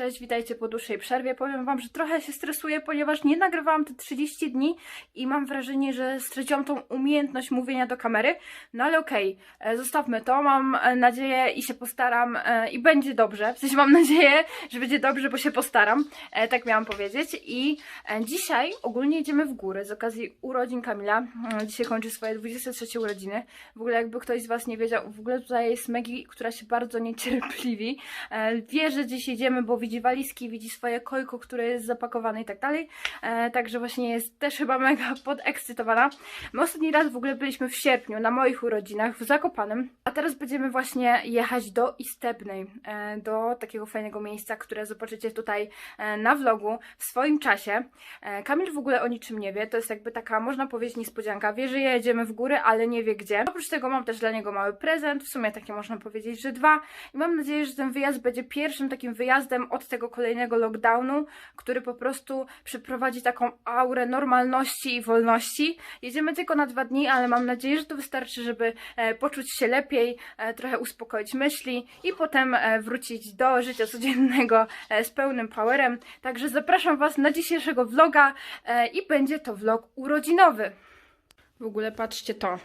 Cześć, witajcie po dłuższej przerwie. Powiem Wam, że trochę się stresuję, ponieważ nie nagrywałam te 30 dni i mam wrażenie, że straciłam tą umiejętność mówienia do kamery. No ale okej, e, zostawmy to. Mam e, nadzieję i się postaram e, i będzie dobrze. W sensie mam nadzieję, że będzie dobrze, bo się postaram. Tak miałam powiedzieć. I dzisiaj ogólnie idziemy w góry z okazji urodzin Kamila. Mm, Dzisiaj kończy swoje 23 urodziny. W ogóle jakby ktoś z Was nie wiedział, w ogóle tutaj jest Megi, która się bardzo niecierpliwi. Wie, że dziś jedziemy, bo widzi walizki, widzi swoje kojko, które jest zapakowane i tak dalej. E, Także właśnie jest też chyba mega podekscytowana. My ostatni raz w ogóle byliśmy w sierpniu na moich urodzinach w Zakopanem, a teraz będziemy właśnie jechać do Istebnej, e, do takiego fajnego miejsca, które zobaczycie tutaj e, na vlogu w swoim czasie. Kamil w ogóle o niczym nie wie, to jest jakby taka, można powiedzieć, niespodzianka. Wie, że jedziemy w góry, ale nie wie gdzie. Oprócz tego mam też dla niego mały prezent, w sumie takie można powiedzieć, że dwa. I mam nadzieję, że ten wyjazd będzie pierwszym takim wyjazdem od tego kolejnego lockdownu, który po prostu przyprowadzi taką aurę normalności i wolności. Jedziemy tylko na dwa dni, ale mam nadzieję, że to wystarczy, żeby e, poczuć się lepiej, e, trochę uspokoić myśli i potem e, wrócić do życia codziennego z pełnym powerem. Także zapraszam Was na dzisiejszego vloga i będzie to vlog urodzinowy. W ogóle patrzcie to.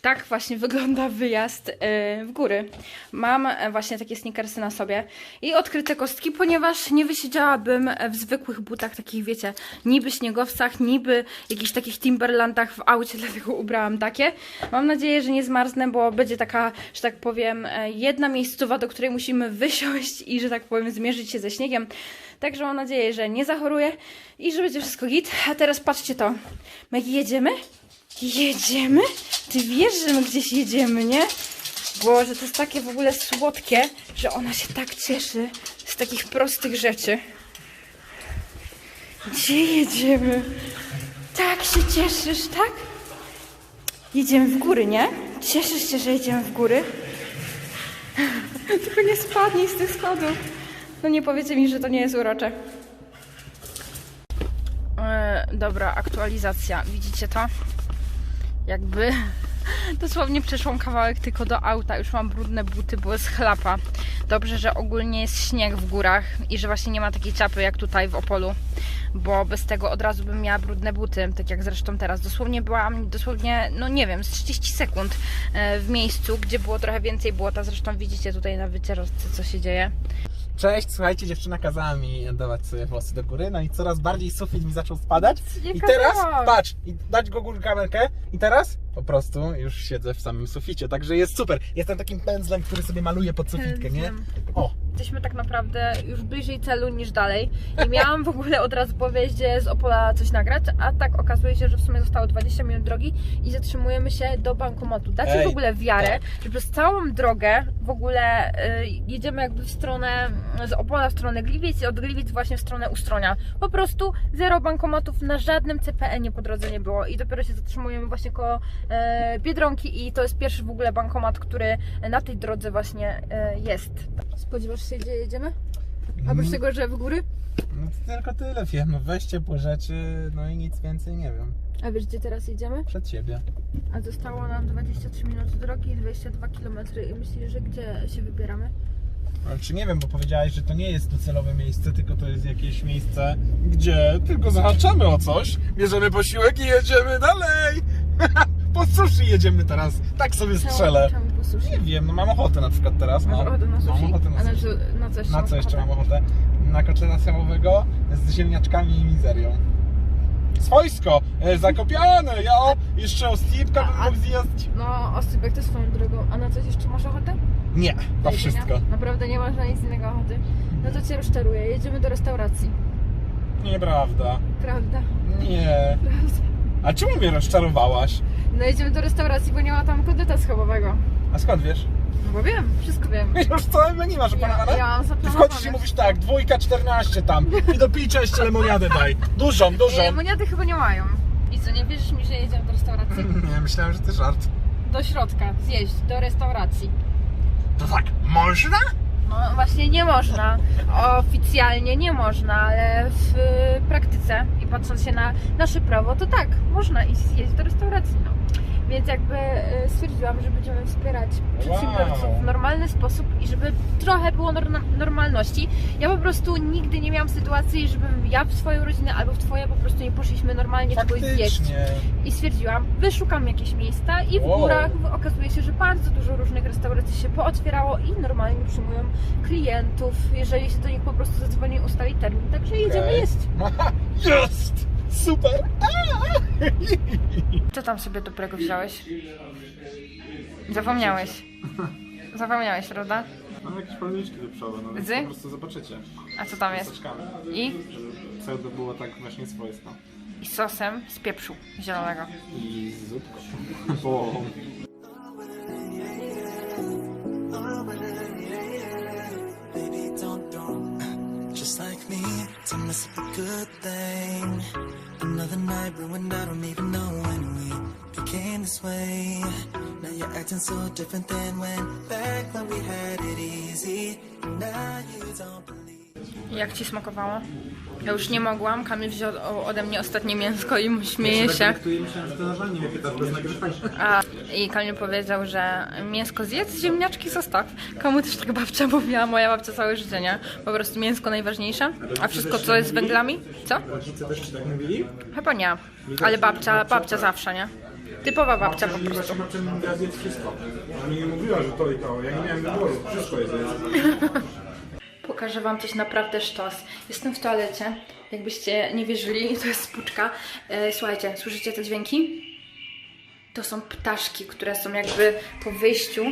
Tak właśnie wygląda wyjazd e, w góry. Mam e, właśnie takie sneakersy na sobie i odkryte kostki, ponieważ nie wysiedziałabym w zwykłych butach, takich wiecie, niby śniegowcach, niby jakichś takich Timberlandach w aucie, dlatego ubrałam takie. Mam nadzieję, że nie zmarznę, bo będzie taka, że tak powiem, e, jedna miejscowa, do której musimy wysiąść i, że tak powiem, zmierzyć się ze śniegiem. Także mam nadzieję, że nie zachoruję i że będzie wszystko git. A teraz patrzcie to. Maggie, jedziemy? Jedziemy? Ty wiesz, że my gdzieś jedziemy, nie? Boże, to jest takie w ogóle słodkie, że ona się tak cieszy z takich prostych rzeczy. Gdzie jedziemy? Tak się cieszysz, tak? Jedziemy w góry, nie? Cieszysz się, że jedziemy w góry? Tylko nie spadnij z tych schodów. No nie powiecie mi, że to nie jest urocze. E, dobra, aktualizacja. Widzicie to? Jakby dosłownie przeszłam kawałek tylko do auta. Już mam brudne buty, były z chlapa. Dobrze, że ogólnie jest śnieg w górach i że właśnie nie ma takiej czapy jak tutaj w Opolu, bo bez tego od razu bym miała brudne buty, tak jak zresztą teraz. Dosłownie byłam, dosłownie, no nie wiem, z 30 sekund e, w miejscu, gdzie było trochę więcej błota. Zresztą widzicie tutaj na wycieraczce, co się dzieje. Cześć, słuchajcie, dziewczyna kazała mi dawać sobie włosy do góry, no i coraz bardziej sufit mi zaczął spadać. Nie I teraz, kazałam. patrz, i dać go górę kamerkę i teraz po prostu już siedzę w samym suficie, także jest super. Jestem takim pędzlem, który sobie maluje pod sufitkę, nie? O, jesteśmy tak naprawdę już bliżej celu niż dalej. I miałam w ogóle od razu po wyjeździe z Opola coś nagrać, a tak okazuje się, że w sumie zostało 20 minut drogi i zatrzymujemy się do bankomatu. Dacie Ej, w ogóle wiarę, tak. że przez całą drogę w ogóle y, jedziemy jakby w stronę z Opola w stronę Gliwic i od Gliwic właśnie w stronę Ustronia. Po prostu zero bankomatów na żadnym CPN-ie po drodze nie było i dopiero się zatrzymujemy właśnie koło e, Biedronki i to jest pierwszy w ogóle bankomat, który na tej drodze właśnie e, jest. Spodziewasz się, gdzie jedziemy? Oprócz Mm. tego, że w góry? no to tylko tyle wiem, weź ciepłe rzeczy, no i nic więcej nie wiem. A wiesz, gdzie teraz jedziemy? Przed siebie. A zostało nam 23 minuty drogi i 22 km i myślisz, że gdzie się wybieramy? Ale czy nie wiem, bo powiedziałeś, że to nie jest docelowe miejsce, tylko to jest jakieś miejsce, gdzie tylko zahaczamy o coś, bierzemy posiłek i jedziemy dalej. po sushi jedziemy teraz. Tak sobie strzelę. Czemu po sushi? Nie wiem, no mam ochotę na przykład teraz. Masz No. ochotę na sushi? Mam ochotę na A na, sushi. na co jeszcze Na masz co jeszcze ochotę? mam ochotę? Na kotleta schemowego z ziemniaczkami i mizerią. Swojsko, e, zakopiane, ja o, jeszcze ostipka bym A- mógł zjeść. No, osypek to swoją drogą. A na coś jeszcze masz ochotę? Nie, Do to jedzenia? wszystko. Naprawdę nie masz na nic innego ochoty? No to cię rozczaruję. Jedziemy do restauracji. Nieprawda. Prawda? Nie. Prawda. A czemu mnie rozczarowałaś? No jedziemy do restauracji, bo nie ma tam kotleta schabowego. A skąd wiesz? No bo wiem, wszystko wiem. Już całe menu masz Ja, opanowane? ja mam Ty wchodzisz i mówisz tak, dwójka 14 tam i do picia jeszcze lemoniadę daj. Dużą, dużą. Lemoniady chyba nie mają. I co, nie wierzysz mi, że jedziemy do restauracji? Nie, myślałem, że to żart. Do środka, zjeść, do restauracji. To tak, można? No właśnie nie można. Oficjalnie nie można, ale w y, praktyce patrząc się na nasze prawo, to tak, można iść zjeść do restauracji. No. Więc jakby e, stwierdziłam, że będziemy wspierać przedsiębiorców Wow. w normalny sposób i żeby trochę było nor- normalności. Ja po prostu nigdy nie miałam sytuacji, żebym ja w swoją rodzinę albo w twoje po prostu nie poszliśmy normalnie czegoś zjeść. Faktycznie. I stwierdziłam, wyszukam jakieś miejsca i w Wow. górach okazuje się, że bardzo dużo różnych restauracji się pootwierało i normalnie przyjmują klientów, jeżeli się do nich po prostu zadzwoni ustali termin. Także jedziemy Okej. jeść. Jest! Super! Co tam sobie dobrego wziąłeś? Zapomniałeś. Zapomniałeś, prawda? Mam jakieś palniczki do przodu, no więc Dzy? po prostu zobaczycie. A co tam jest? I? Żeby pseudo było tak właśnie swojsko. I sosem z pieprzu zielonego. I z zupką. Bo... this way. Now you're acting so different than when back when we had it easy. Now you don't believe. Jak ci smakowało? Ja już nie mogłam. Kamil wziął ode mnie ostatnie mięsko i mu śmieje się. A, I Kamil powiedział, że mięsko zjedz, ziemniaczki zostaw. Komu też tak babcia mówiła, moja babcia całe życie, nie? Po prostu mięsko najważniejsze, a wszystko co jest z węglami? Co? Rodzice też ci tak mówili? Chyba nie, ale babcia, babcia zawsze, nie? Typowa babcia po prostu. Babcia mi mówiła zjedz wszystko. Ona mi nie mówiła, że to i to. Ja nie miałem wyboru. Wszystko jest. Pokażę wam coś naprawdę sztos. Jestem w toalecie, jakbyście nie wierzyli, to jest spuczka. E, słuchajcie, słyszycie te dźwięki? To są ptaszki, które są jakby po wyjściu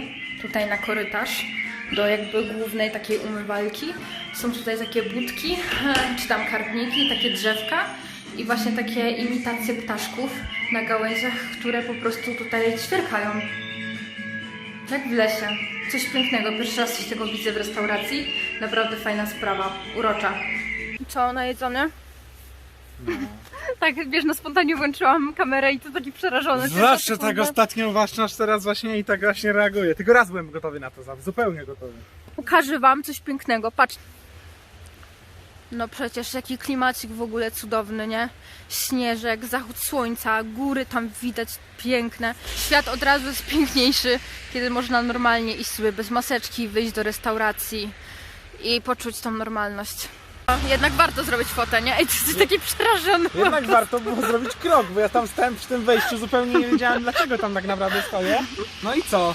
tutaj na korytarz do jakby głównej takiej umywalki. Są tutaj takie budki, czy tam karpniki, takie drzewka i właśnie takie imitacje ptaszków na gałęziach, które po prostu tutaj ćwierkają. Jak w lesie. Coś pięknego. Pierwszy raz coś tego widzę w restauracji. Naprawdę fajna sprawa. Urocza. Co, najedzone? tak, wiesz, na spontanie włączyłam kamerę i to taki przerażony. Zawsze tak ostatnio, właśnie aż teraz właśnie i tak właśnie reaguję. Tylko raz byłem gotowy na to, zupełnie gotowy. Pokażę wam coś pięknego. Patrz. No przecież jaki klimacik w ogóle cudowny, nie? Śnieżek, zachód słońca, góry tam widać piękne. Świat od razu jest piękniejszy, kiedy można normalnie iść sobie bez maseczki, wyjść do restauracji i poczuć tą normalność. Jednak warto zrobić fotę, nie? Ej, ty jesteś taki przerażony. Jednak warto było zrobić krok, bo ja tam stałem przy tym wejściu, zupełnie nie wiedziałem dlaczego tam tak naprawdę stoję. No i co? O!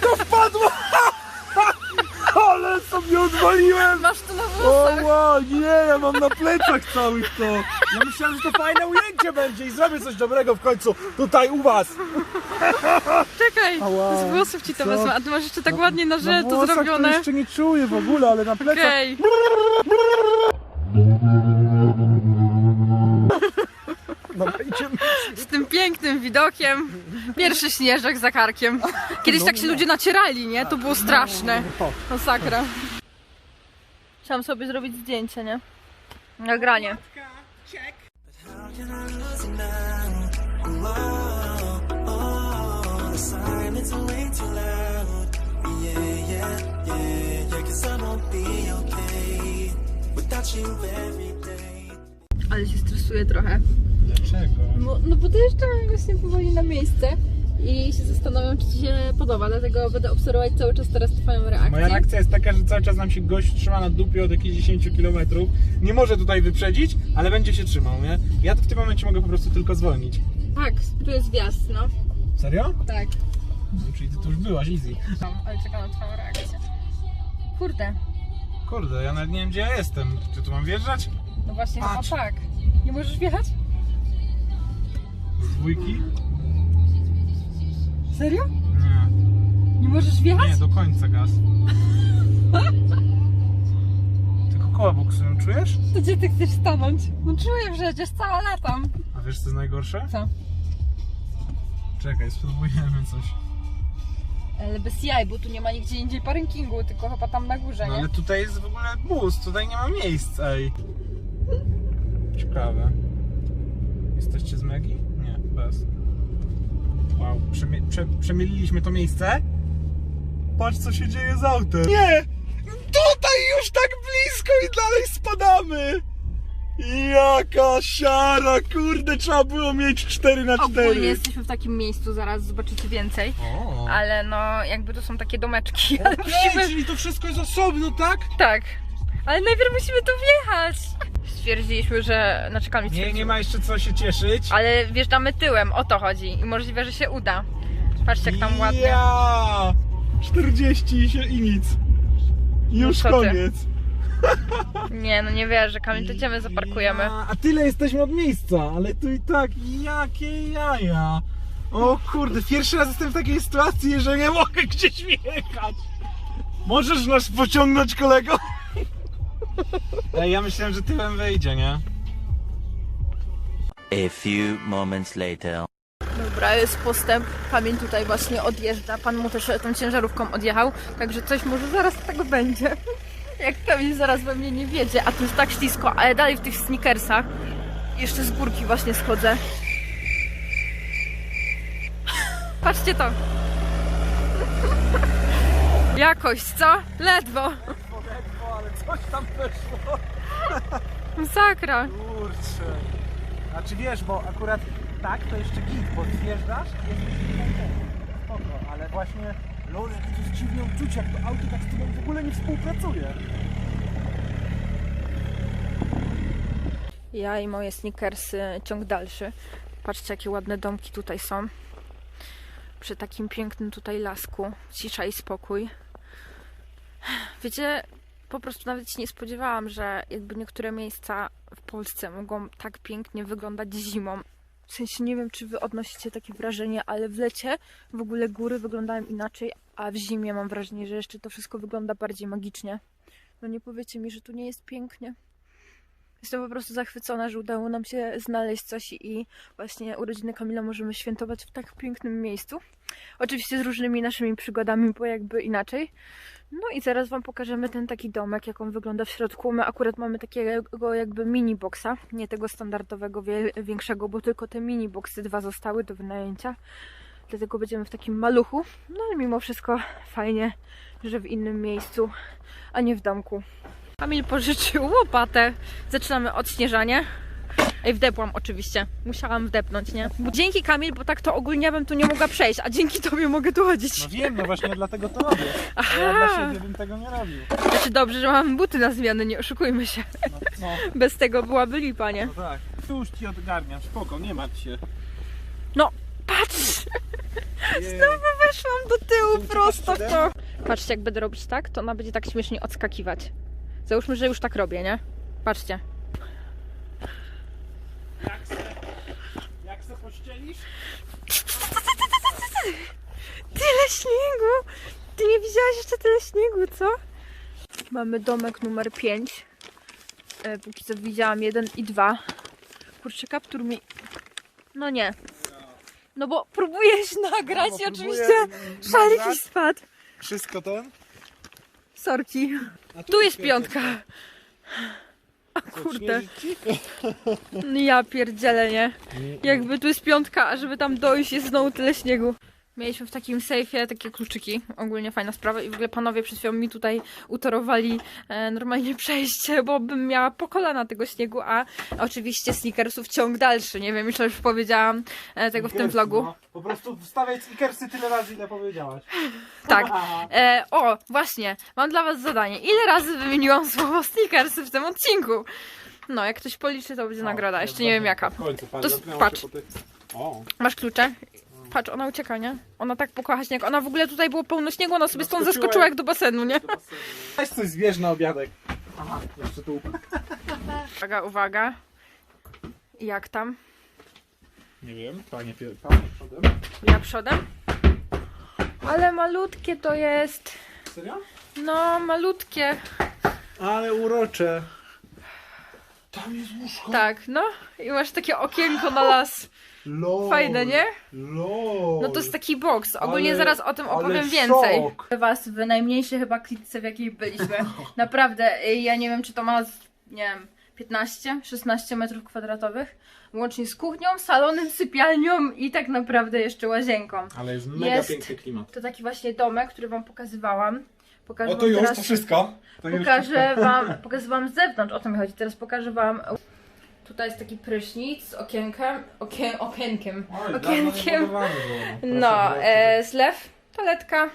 Pod wpadło! Ale sobie odwaliłem! Masz to na O, włosach. wow, nie, ja mam na plecach całych to. Ja myślałem, że to fajne ujęcie będzie i zrobię coś dobrego w końcu tutaj u was. Czekaj, Ała, z włosów ci to co? wezmę. A ty masz jeszcze tak ładnie na Na żyle to zrobione. To jeszcze nie czuję w ogóle, ale na plecach. Dobra, idziemy. z tym pięknym widokiem. Pierwszy śnieżek za karkiem. Kiedyś tak się ludzie nacierali, nie? To było straszne. Masakra. Chciałam sobie zrobić zdjęcie, nie? Nagranie. Ale się stresuję trochę. Dlaczego? No, no bo dojeżdżam właśnie powoli na miejsce i się zastanawiam, czy Ci się podoba, dlatego będę obserwować cały czas teraz Twoją reakcję. Moja reakcja jest taka, że cały czas nam się gość trzyma na dupie od jakichś 10 km. Nie może tutaj wyprzedzić, ale będzie się trzymał, nie? Ja w tym momencie mogę po prostu tylko zwolnić. Tak, tu jest wjazd, no. Serio? Tak. No, czyli ty tu już byłaś, easy. Ale czekam na Twoją reakcję. Kurde, Kurde, ja nawet nie wiem gdzie ja jestem. Czy tu mam wjeżdżać? no właśnie Patrz. chyba tak. Nie możesz wjechać? Dwójki? Serio? Nie. Nie możesz wjechać? Nie, do końca gaz. Tylko koła boksują, czujesz? To gdzie ty chcesz stanąć? No czuję przecież, cała latam. A wiesz co jest najgorsze? Co? Czekaj, spróbujemy coś. Ale bez jaj, bo tu nie ma nigdzie indziej parkingu, tylko chyba tam na górze, No nie? ale tutaj jest w ogóle bus, tutaj nie ma miejsc, ej. Ciekawe. Jesteście z Megi? Bez. Wow, przemie- prze- przemieliliśmy to miejsce. Patrz co się dzieje z autem. Nie! Tutaj już tak blisko i dalej spadamy! Jaka siara, kurde, trzeba było mieć 4 na 4 Ogólnie jesteśmy w takim miejscu, zaraz zobaczycie więcej. O, Ale no, jakby to są takie domeczki, ale Okej, musimy... czyli to wszystko jest osobno, tak? Tak. Ale najpierw musimy tu wjechać. Stwierdziliśmy, że... Znaczy Kamil Nie, stwierdził. nie ma jeszcze co się cieszyć. Ale wjeżdżamy tyłem, o to chodzi. I możliwe, że się uda. Patrzcie jak tam ładnie. Ja! 40 i, się, i nic. Już No co ty? koniec. Nie, no nie wierzę, Kamil, to gdzie my zaparkujemy? Ja, a tyle jesteśmy od miejsca, ale tu i tak, jakie jaja. O kurde, pierwszy raz jestem w takiej sytuacji, że nie mogę gdzieś wjechać. Możesz nas pociągnąć, kolego? Ej, ja myślałem, że tyłem wejdzie, nie? A few moments later. Dobra, jest postęp. Kamil tutaj właśnie odjeżdża. Pan mu też tą ciężarówką odjechał. Także coś może zaraz z tego będzie. Jak Kamil zaraz we mnie nie wiedzie, a tu jest tak ślisko, ale dalej w tych sneakersach. Jeszcze z górki właśnie schodzę. Patrzcie to. Jakość, co? Ledwo. Ale coś tam weszło. Masakra. Kurczę. A czy wiesz, bo akurat tak to jeszcze git, bo zjeżdżasz i jesteś spoko, ale właśnie lol, jakie to jest dziwne uczucie, jak to auto tak z tobą w ogóle nie współpracuje. Ja i moje sneakersy, ciąg dalszy. Patrzcie, jakie ładne domki tutaj są. Przy takim pięknym tutaj lasku. Cisza i spokój. Wiecie, po prostu nawet się nie spodziewałam, że jakby niektóre miejsca w Polsce mogą tak pięknie wyglądać zimą. W sensie nie wiem, czy wy odnosicie takie wrażenie, ale w lecie w ogóle góry wyglądają inaczej, a w zimie mam wrażenie, że jeszcze to wszystko wygląda bardziej magicznie. No nie powiecie mi, że tu nie jest pięknie. Jestem po prostu zachwycona, że udało nam się znaleźć coś i właśnie urodziny Kamila możemy świętować w tak pięknym miejscu. Oczywiście z różnymi naszymi przygodami, bo jakby inaczej. No i zaraz Wam pokażemy ten taki domek, jak on wygląda w środku. My akurat mamy takiego jakby mini boxa, nie tego standardowego większego, bo tylko te mini boxy dwa zostały do wynajęcia. Dlatego będziemy w takim maluchu. No ale mimo wszystko fajnie, że w innym miejscu, a nie w domku. Kamil pożyczył łopatę. Zaczynamy odśnieżanie. Ej, wdepłam oczywiście. Musiałam wdepnąć, nie? Bo dzięki Kamil, bo tak to ogólnie bym tu nie mogła przejść, a dzięki tobie mogę tu chodzić. No wiem, no właśnie dlatego to robię. Aha. ja dla siebie bym tego nie robił. Znaczy dobrze, że mam buty na zmianę, nie oszukujmy się. No, no, Bez tego byłaby lipa, nie? no tak. Już ci odgarniam, spoko, nie martw się. No, patrz! Jej. Weszłam do tyłu Ty prosto w to. Patrzcie, jak będę robić tak, to ona będzie tak śmiesznie odskakiwać. Załóżmy, że już tak robię, nie? Patrzcie. Jak se, jak se pościelisz? Tyle śniegu! Ty nie widziałaś jeszcze tyle śniegu, co? Mamy domek numer 5. E, póki co widziałam jeden i dwa. Kurczę, kaptur mi... No nie. No bo próbujesz nagrać No, i próbuję oczywiście szalik mi nagrać. spadł. Wszystko ten? Sorki. Tu jest piątka. A kurde. Ja pierdzielę, nie? Jakby tu jest piątka, a żeby tam dojść jest znowu tyle śniegu. Mieliśmy w takim sejfie takie kluczyki, ogólnie fajna sprawa i w ogóle panowie przed chwilą mi tutaj utorowali e, normalnie przejście, bo bym miała po kolana tego śniegu, a oczywiście sneakersów ciąg dalszy, nie wiem, myślę, że już powiedziałam e, tego w tym vlogu. No, po prostu wstawiaj sneakersy tyle razy, ile powiedziałaś. Tak. E, o, właśnie, mam dla was zadanie. Ile razy wymieniłam słowo sneakersy w tym odcinku? No, jak ktoś policzy, to będzie nagroda, jeszcze nie wiem jaka. W końcu, To patrz, s- dotknęło patrz. się po tych- O, Masz klucze? Patrz, ona ucieka, nie? Ona tak pokocha śnieg. Ona w ogóle tutaj było pełno śniegu, ona sobie stąd Zaskoczyła zaskoczyła jak- do basenu, nie? weź coś zbierz na obiadek. Aha, jeszcze tu. Uwaga, uwaga. Jak tam? Nie wiem, panie, pie- panie przodem. Ja przodem? Ale malutkie to jest. Serio? No, malutkie. Ale urocze. Tam jest łóżko. Tak, no. I masz takie okienko na las. Lol. Fajne, nie? Lol. No to jest taki box. Ogólnie Ale- zaraz o tym opowiem więcej. Was w najmniejszej chyba klitce, w jakiej byliśmy. Naprawdę, y, ja nie wiem, czy to ma, nie wiem, 15, 16 metrów kwadratowych. Łącznie z kuchnią, salonem, sypialnią i tak naprawdę jeszcze łazienką. Ale jest mega Jest. piękny klimat. To taki właśnie domek, który Wam pokazywałam. Pokażę O to już, teraz... to wszystko. To już Pokażę wam, pokażę wam z zewnątrz, o to mi chodzi. Teraz pokażę wam. Tutaj jest taki prysznic z okienkiem. Okien, okienkiem. Oj, dawno nie Okienkiem. Proszę No, bardzo. e, zlew, toaletka.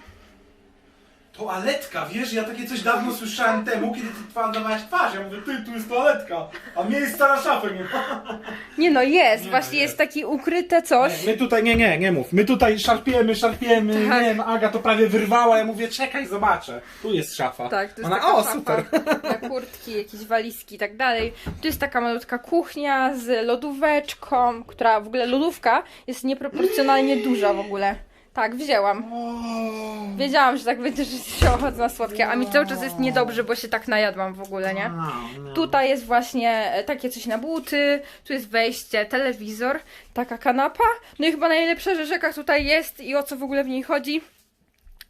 Toaletka, wiesz, ja takie coś dawno słyszałem temu, kiedy ty twa- dawałaś twarz. Ja mówię, ty, tu jest toaletka, a miejsca na szafę nie ma. Nie no, jest, Nie, właśnie no, jest jest. takie ukryte coś. My tutaj, nie, nie, nie mów. My tutaj szarpiemy, szarpiemy, Tak. nie wiem, Aga to prawie wyrwała, ja mówię, czekaj, zobaczę. Tu jest szafa. Tak, to jest Ona, taka o, szafa super. na kurtki, jakieś walizki i tak dalej. Tu jest taka malutka kuchnia z lodóweczką, która w ogóle lodówka jest nieproporcjonalnie duża w ogóle. Tak, wzięłam. Wiedziałam, że tak będzie, że się ochotę na słodkie, a mi cały czas jest niedobrze, bo się tak najadłam w ogóle, nie? Tutaj jest właśnie e, takie coś na buty, tu jest wejście, telewizor, taka kanapa. No i chyba najlepsza rzecz, jaka tutaj jest i o co w ogóle w niej chodzi,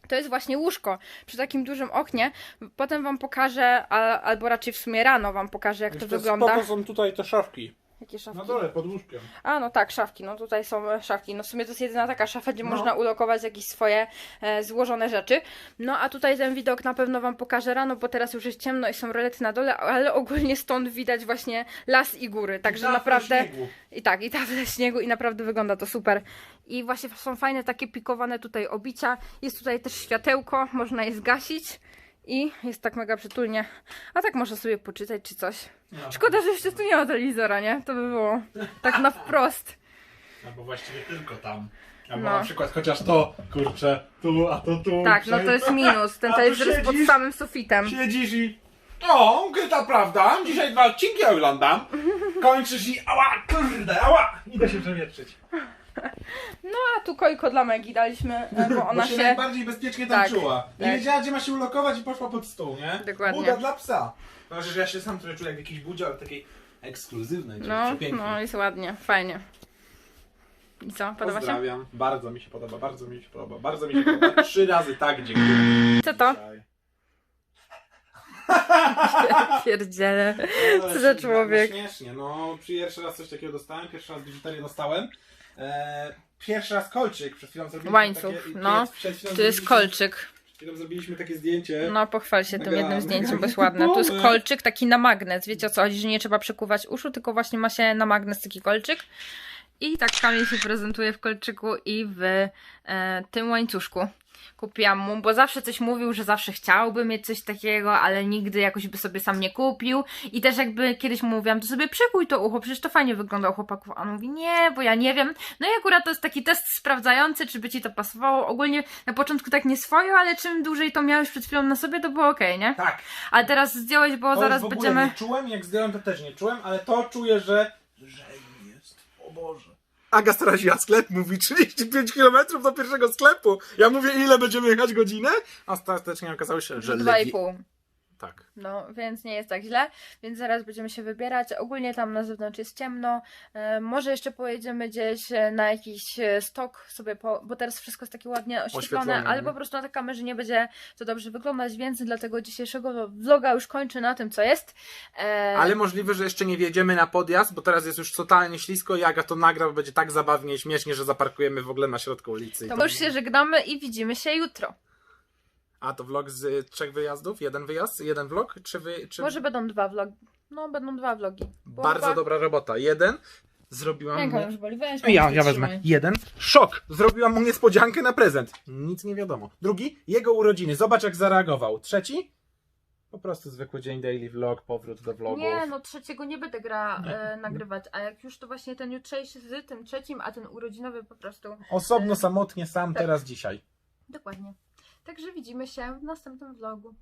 to jest właśnie łóżko przy takim dużym oknie. Potem wam pokażę, a, albo raczej w sumie rano wam pokażę, jak to wygląda. Spoko są tutaj te szafki. Jakie szafki? Na dole, pod łóżkiem. A, no tak, szafki. No tutaj są szafki. No w sumie to jest jedyna taka szafa, gdzie No. można ulokować jakieś swoje e, złożone rzeczy. No a tutaj ten widok na pewno wam pokażę rano, bo teraz już jest ciemno i są rolety na dole, ale ogólnie stąd widać właśnie las i góry. Także Tafle naprawdę. śniegu. I tak, i tafle śniegu i naprawdę wygląda to super. I właśnie są fajne takie pikowane tutaj obicia. Jest tutaj też światełko, można je zgasić. I jest tak mega przytulnie. A tak można sobie poczytać czy coś. No. Szkoda, że jeszcze tu nie ma telewizora, nie? To by było tak na wprost. No bo właściwie tylko tam. Albo No. na przykład chociaż to, kurczę, tu, a to tu. Tak, no to jest minus. Ten telewizor jest pod samym sufitem. Siedzisz i... O, ukryta prawda, dzisiaj dwa odcinki oglądam. Kończysz i ała, kurde, ała. Idę się przewietrzyć. No a tu kojko dla Megi daliśmy, e, bo ona Bo się, się... najbardziej bezpiecznie tam Tak, czuła. Nie tak. wiedziała, gdzie ma się ulokować i poszła pod stół, nie? Dokładnie. Buda dla psa. No, że ja się sam trochę czuję jak w jakiejś budzie, ale takiej ekskluzywnej, No, przepięknej. no jest ładnie, fajnie. I co, podoba się? Pozdrawiam. Bardzo mi się podoba, bardzo mi się podoba, bardzo mi się podoba. Trzy razy tak, dziękuję. Co to? Dzisiaj. Pierdziele. No, Co za no, człowiek. No, śmiesznie, no pierwszy raz coś takiego dostałem, pierwszy raz biżuterię dostałem. E, pierwszy raz kolczyk, przed chwilą zrobiliśmy Łańcuch, takie, no. przed chwilą Tu jest zrobiliśmy- kolczyk. chwilą zrobiliśmy takie zdjęcie. No, pochwal się tym Mega- jednym zdjęciem, bo jest ładne. Tu jest typowe. kolczyk taki na magnes. Wiecie o co chodzi, że nie trzeba przekuwać uszu, tylko właśnie ma się na magnes taki kolczyk. I tak Kamil się prezentuje w kolczyku i w e, tym łańcuszku. Kupiłam mu, bo zawsze coś mówił, że zawsze chciałby mieć coś takiego, ale nigdy jakoś by sobie sam nie kupił. I też jakby kiedyś mu mówiłam, to sobie przekuj to ucho, przecież to fajnie wygląda u chłopaków. A on mówi, nie, bo ja nie wiem. No i akurat to jest taki test sprawdzający, czy by ci to pasowało. Ogólnie na początku tak nie swojo, ale czym dłużej to miałeś przed chwilą na sobie, to było okej, nie? Tak. Ale teraz zdjąłeś, bo To zaraz w ogóle będziemy... nie czułem, jak zdjąłem to też nie czułem, ale to czuję, że lżej jest. O Boże. Aga straciła sklep, mówi 35 km do pierwszego sklepu. Ja mówię, ile będziemy jechać godzinę? A ostatecznie okazało się, że Dwa i lepiej- pół. Tak. No, więc nie jest tak źle. Więc zaraz będziemy się wybierać. Ogólnie tam na zewnątrz jest ciemno. E, może jeszcze pojedziemy gdzieś e, na jakiś e, stok sobie, po, bo teraz wszystko jest takie ładnie oświetlone, ale nie? po prostu na tej kamerze nie będzie to dobrze wyglądać, więc dlatego dzisiejszego vloga już kończę na tym, co jest. E, Ale możliwe, że jeszcze nie wjedziemy na podjazd, bo teraz jest już totalnie ślisko i Aga to nagra, bo będzie tak zabawnie i śmiesznie, że zaparkujemy w ogóle na środku ulicy. To- już się żegnamy i widzimy się jutro. A to vlog z trzech wyjazdów? Jeden wyjazd? Jeden vlog? Czy wy... Czy... Może będą dwa vlogi. No, będą dwa vlogi. Bo Bardzo chyba- dobra robota. Jeden. Zrobiłam Ręka mu... już boli, weź. Ja, ja wezmę. Jeden. Szok! Zrobiłam mu niespodziankę na prezent. Nic nie wiadomo. Drugi. Jego urodziny. Zobacz jak zareagował. Trzeci. Po prostu zwykły dzień daily vlog, powrót do vlogów. Nie, no trzeciego nie będę gra e, nagrywać, a jak już to właśnie ten jutrzejszy z tym trzecim, a ten urodzinowy po prostu. Osobno, samotnie, sam, Tak. teraz, dzisiaj. Dokładnie. Także widzimy się w następnym vlogu.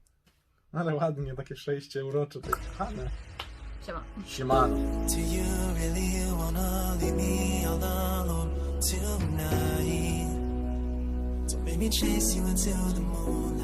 Ale ładnie, takie przejście urocze. Tak. kochane. Siema. Siemano. Do you really wanna leave me all alone tonight? So make me chase you into the moonlight.